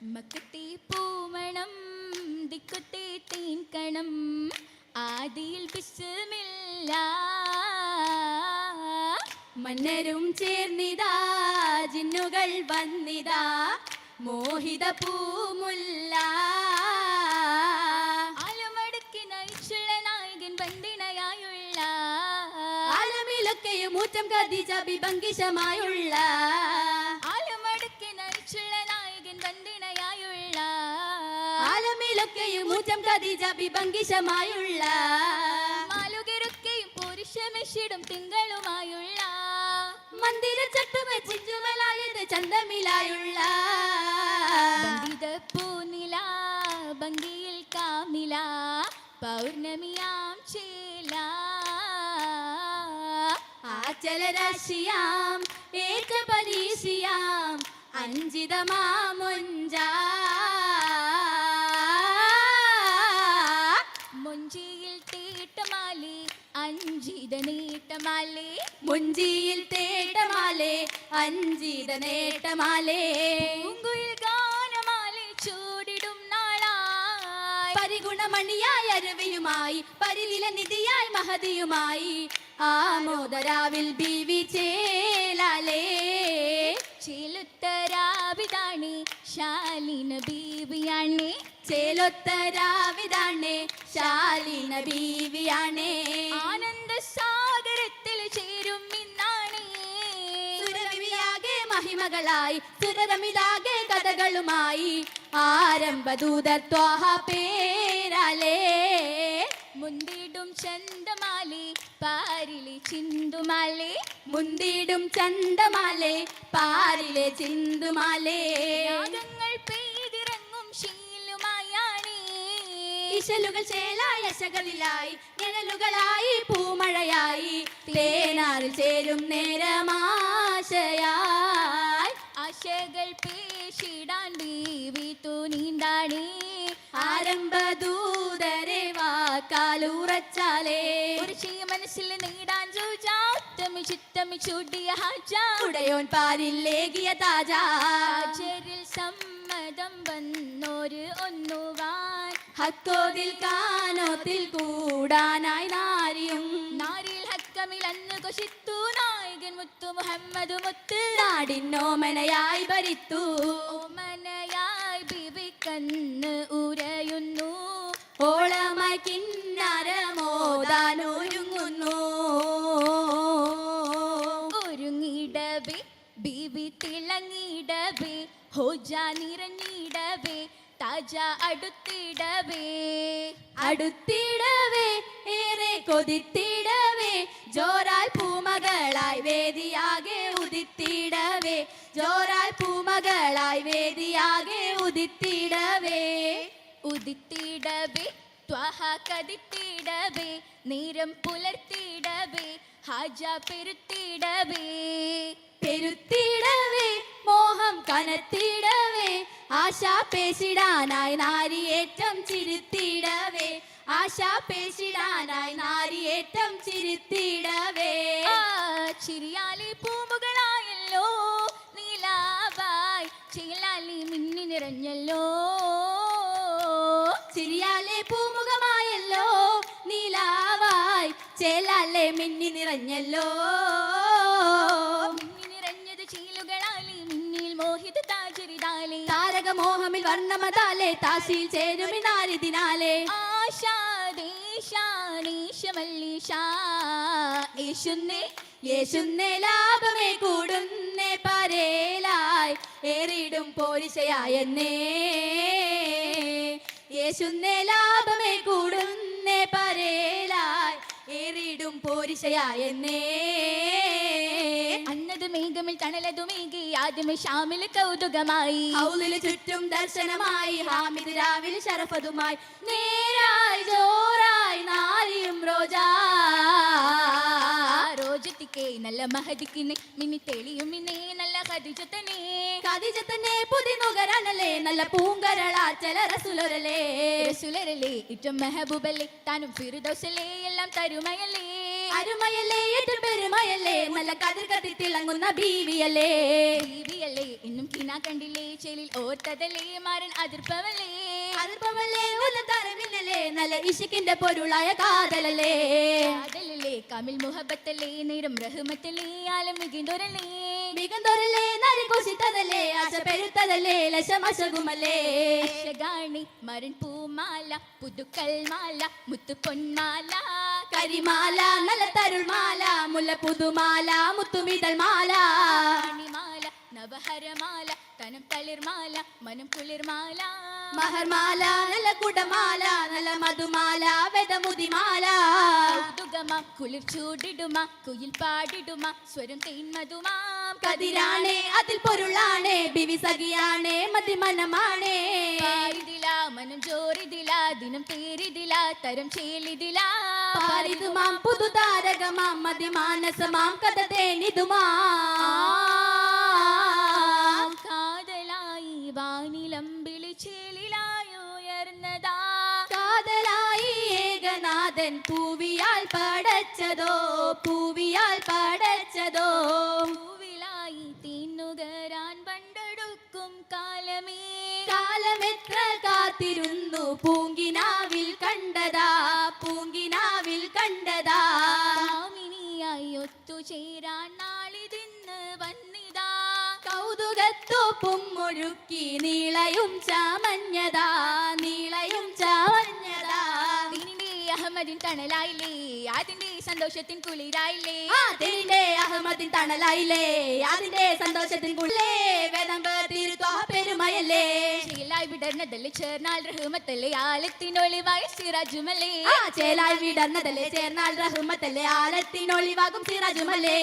മക്കത്തെ പൂമണം ദിക്കുത്തെ തീൻകണം ആദിയിൽ ബിസ്മില്ല മന്നരും ചേർന്നിതാ ജിന്നുകൾ വന്നിതാ മോഹിത പൂമുല്ല. ആലമടക്കി നയിച്ചുള്ള നായകൻ ബിഭംഗിഷമായുള്ള ആലമിലൊക്കെയും ഊറ്റം ഖദീജ ബിഭംഗിഷമായുള്ള മാലുകരൊക്കെയും പുരുഷമെഷിടും തിങ്കളുമായുള്ള. മന്ദിര ചട്ടുമ ചിഞ്ചുമലായത് ചന്തമിലായുള്ള. പൂനില ഭംഗിയിൽ കാമില പൗർണമിയാം ചേല. ആചലരാശിയാം ഏകപരീശിയാം അഞ്ചിതമാമൊഞ്ച മുഞ്ചിയിൽ അഞ്ചിത നീട്ടമാലേ മുഞ്ചിയിൽ തേട്ടമാലേ അഞ്ചിത നേട്ടമാലേ പൂങ്കുയിൽ ഗാനമാലേ ചൂടിടും നാളായി. പരിഗുണമണിയായ അരവിയുമായി പരിലില നിധിയായി മഹതിയുമായി. ആമോദരാവിൽ ബീവി ചേലാലേ. ചിലുത്തരാവിതാണി ശാലിന ബീവിയാണി. ചേലൊത്തരാവിതാണേ ശാലിന ബീവിയാണേ. ആനന്ദ സാഗരത്തിൽ ചേരും ഇന്നാണേ. സുരവിയാകെ മഹിമകളായി സുരരമിതാകെ കഥകളുമായി. ആരംഭദൂതർ ത്വാഹ പേരാലേ മുന്തിടും ചന്തമാലി പാരിലെ ചിന്തുമാലി. മുന്തിടും ചന്തമാലേ പാരിലെ ചിന്തുമാലേ. രാഗങ്ങൾ പെയ്തിറങ്ങും ശീലുമായാണി ഇശലുകൾ ചേലായ ശകളിലായി നിഴലുകളായി പൂമഴയായി തേനാറിൽ ചേരും നേരമാശയായി. ആശകൾ പേശിടാൻ ബീവി തുനീന്താണി. ആരംഭദൂതരെ വാക്കാലുറച്ചാലേ കുറിശി മനസ്സിൽ നേടാൻ ചിത്തമി ചൂടിയ ഹാജ. ഉടയോൻ പാരില്ലേകിയ താജാ. ചെരിൽ സമ്മതം വന്നോര് ഒന്നുവാൻ ഹക്കോതിൽ കാനോത്തിൽ കൂടാനായി നാരിയും. നാരിൽ ഹക്കമിൽ അന്ന് കൊശിത്തു. നായകൻ മുത്തു മുഹമ്മദ് മുത്ത്. നാടിനോമനയായി ഭരിത്തു. ഓമനയായി ബിബി കന്ന് ഉരയുന്നു. ഓളമായി കിന്നരമോദാനൊരുങ്ങുന്നു ഒരുങ്ങിടവേ ബിബി തിളങ്ങിടവേ ഹോജ നിറഞ്ഞിടവേ தாஜா அடுத்திடவே. அடுத்திடவே ஏறே கொதித்திடவே. ஜோராய் பூமகளாய் வேதியாக உதித்திடவே. ஜோராய் பூமகளாய் வேதியாக உதித்திடவே. உதித்திடவே. ത്വഹ കതിത്തിടവേ നേരം പുലർത്തിടവേ ഹാജ പെരുത്തിടവേ. പെരുത്തിടവേ മോഹം കനത്തിടവേ ആശ പേശിടാനായി നാരിയേറ്റം ചിരുത്തിടവേ. ആശ പേശിടാനായി നാരിയേറ്റം ചിരുത്തിടവേ. ചിരിയാലി പൂമുകളായല്ലോ നീലാവായി ചിലാലി മിന്നി നിറഞ്ഞല്ലോ ചിരിയാലെ പൂമുഖമായല്ലോ നീലാവായി ചേലാലെ മിന്നി നിറഞ്ഞല്ലോ. മിന്നി നിറഞ്ഞത് ചീലുകളാലി മിന്നിൽ മോഹിത താജരിതാലി താരകമോഹമിൽ വർണമതാലെ താശിയിൽ ചേരുമി നാരിതിനാലെ ആശാദേശാനീശമല്ലീശാ യേശുന്നേ യേശുന്നേ ലാഭമേ കൂടുന്നേ പരേലായി ഏറിയിടും പോരിശയായെന്നേ യേശുന്നേ ലാഭമേ കൂടുന്നേ പരേലായി ഏറിടും പോരിശയായെന്നേ അന്നത് മേഘമിൽ തണലതു മേഘി ആദ്യമേ ഷാമിൽ കൗതുകമായി. ചുറ്റും ദർശനമായി ഹാമിദ് രാവിൽ ശരഫതുമായി. നേരായി ജോറായി നാരിയും റോജാ. റോജത്തിക്കേ നല്ല മഹദിക്കിനെ മിനി തെളിയും ഇന്നേ നല്ല ഹദിജത്തനേ കതിജ തന്നെ പുതി നുകരണല്ലേ നല്ല പൂങ്കരളാ ചില റസുലൊരലേ സുലരലേ ഇറ്റം മെഹബൂബല്ലേ താനും ഫിറുദൗസലേ എല്ലാം തരുമയല്ലേ. അരുമയല്ലേ ഏറ്റവും പെരുമയല്ലേ നല്ല കതിർ കത്തി തിളങ്ങുന്ന ബീവിയല്ലേ. ബീവിയല്ലേ എന്നും കിനാ കണ്ടില്ലേ? ചെലിൽ ഓർത്തതല്ലേ മാരൻ അതിർപ്പവല്ലേ അതിർപ്പവല്ലേ തരമില്ലല്ലേ? നല്ല ഇഷിക്കിന്റെ പൊരുളായ കാതലല്ലേ? കാതലല്ലേ? കമിൽ മുഹബത്തല്ലേ? നേരം റഹ്മത്തല്ലേ? ആലം മികന്തൊരല്ലേ? മികന്തൊരല്ലേ? നരി കുശിത്തതല്ലേ? ആശ പെരുത്തതല്ലേ? ലശമശകുമല്ലേ ഗാണി മരൻ പൂമാല പുതുക്കൽ മാല മുത്തു പൊന്മാല കരിമാല നല്ല തരുൾമാല മുല്ല പുതുമാല മുത്തുമിതൽ മാല നവഹരമാല തനം തളിർമാല മനം കുളിർമാല. മഹർമാല നല്ല കുടമാല നല്ല മധുമാല വെതമുതിമാല കൗതുകമാ കുളിർ ചൂടിടുമ കുയിൽ പാടിടുമ സ്വരം തേന്മതുമാം കതിരാണേ അതിൽ പൊരുളാണേ ബിവി സഖിയാണേ മതിമനമാണേ. പാരിതില മനം ജോറിതില ദിനം പേരിതില തരം ചേലിതില. പാരിതുമാം പുതുതാരകമാം മതിമാനസമാം കഥ തേനിതുമാ. കാതലായി വാനിലം വിളിച്ചേലിലായി ഉയർന്നതാ. കാതലായി ഏകനാഥൻ പൂവിയാൽ പടച്ചതോ പൂവിയാൽ പടച്ചതോ. പൂവിലായി തീന്നുകരാൻ പണ്ടെടുക്കും കാലമേ. കാലമെത്ര കാത്തിരുന്നു പൂങ്കിനാവിൽ കണ്ടതാ. കൗതുകത്തോപ്പും ഒഴുക്കി നീളയും ചാമഞ്ഞതാ നീളയും ചാമഞ്ഞതാ. അഹമ്മദിൻ തണലായില്ലേ? അതിന്റെ സന്തോഷത്തിൻ കുളിരായില്ലേ? അതിന്റെ അഹമ്മദിൻ തണലായില്ലേ? അതിന്റെ സന്തോഷത്തിൻ കുളിലേ വേദം തിരുത്വ പെരുമയല്ലേ? ശീലായി വിടർന്നതല്ലേ ചേർന്നാൽ റഹ്മത്തല്ലേ? ആലത്തിനൊളിവായ സിറാജുമല്ലേ? ചേലായി വിടർന്നതല്ലേ ചേർന്നാൽ റഹ്മത്തല്ലേ? ആലത്തിനൊളിവാകും സിറാജുമല്ലേ?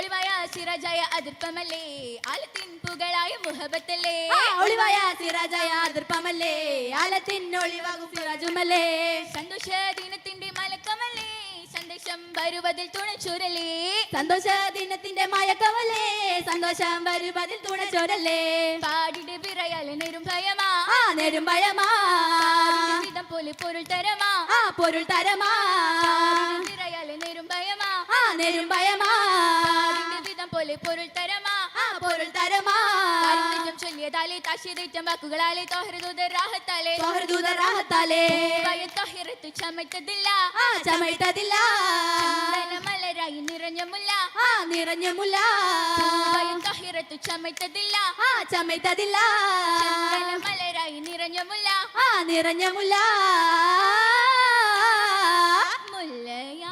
ഒളിവായ സിറാജായ അതിർപ്പമല്ലേ? ആലത്തിൻ പുകളായ മുഹബത്തല്ലേ? ഒളിവായ സിറാജായ അതിർപ്പമല്ലേ? ആലത്തിനൊളിവാകും സിറാജുമല്ലേ? സന്തോഷ ദിനത്തിന്റെ മലക്കമല്ലേ? സന്ദേശം വരുവതിൽ തുണച്ചുരലേ സന്തോഷ ദിനത്തിന്റെ മയക്കമല്ലേ? സന്തോഷം വരുവതിൽ തുണച്ചോരല്ലേ? പാടിട് പിറയാലെ നേരും ഭയമാ. ആ നേരും ഭയമാ. വിധം പോലെ പൊരുൾ തരമാ. ആ പൊരുൾ തരമാ. പിറയാലെ നേരും ഭയമാ. ആ നേരും ഭയമാ. വിധം പോലെ പൊരുൾ തരമാ. ആ പൊരുൾ തരമാ കാരിന്തം ചൊല്ലിയതാലേ താശിതേറ്റം വാക്കുകളാലേ തോഹൃദൂത രാഹത്താലേ. തോഹൃദൂത രാഹത്താലേ. തോഹിറത്തു ചമയ്ത്തതില്ല ആ ചമയ്ത്തതില്ല മലരായി നിറഞ്ഞ മുല്ല. ആ നിറഞ്ഞ മുല്ല. തോഹിറത്തു ചമയ്ത്തതില്ല ആ ചമയ്ത്തതില്ല മലരായി നിറഞ്ഞ മുല്ല. ആ നിറഞ്ഞ മുല്ല. മുല്ലയാമല്ലിയിൽ